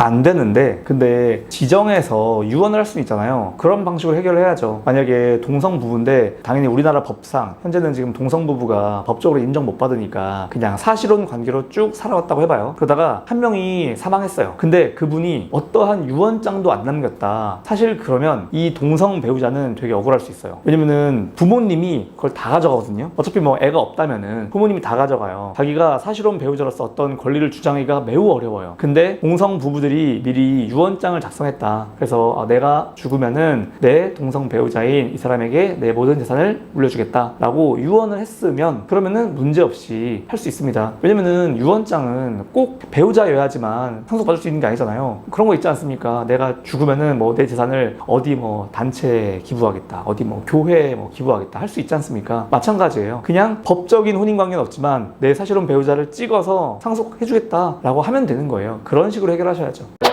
안 되는데 근데 지정해서 유언을 할 수는 있잖아요. 그런 방식으로 해결을 해야죠. 만약에 동성 부부인데 당연히 우리나라 법상 현재는 지금 동성 부부가 법적으로 인정 못 받으니까 그냥 사실혼 관계로 쭉 살아왔다고 해봐요. 그러다가 한 명이 사망했어요. 근데 그분이 어떠한 유언장도 안 남겼다. 사실 그러면 이 동성 배우자는 되게 억울할 수 있어요. 왜냐면은 부모님이 그걸 다 가져가거든요. 어차피 뭐 애가 없다면은 부모님이 다 가져가요. 자기가 사실혼 배우자로서 어떤 권리를 주장하기가 매우 어려워요. 근데 동성 부부들 이 미리 유언장을 작성했다. 그래서 아, 내가 죽으면은 내 동성 배우자인 이 사람에게 내 모든 재산을 물려주겠다라고 유언을 했으면 그러면은 문제 없이 할 수 있습니다. 왜냐면은 유언장은 꼭 배우자여야지만 상속받을 수 있는 게 아니잖아요. 그런 거 있지 않습니까? 내가 죽으면은 뭐 내 재산을 어디 뭐 단체에 기부하겠다, 어디 뭐 교회에 뭐 기부하겠다 할 수 있지 않습니까? 마찬가지예요. 그냥 법적인 혼인 관계는 없지만 내 사실혼 배우자를 찍어서 상속해주겠다라고 하면 되는 거예요. 그런 식으로 해결하셔야 죠.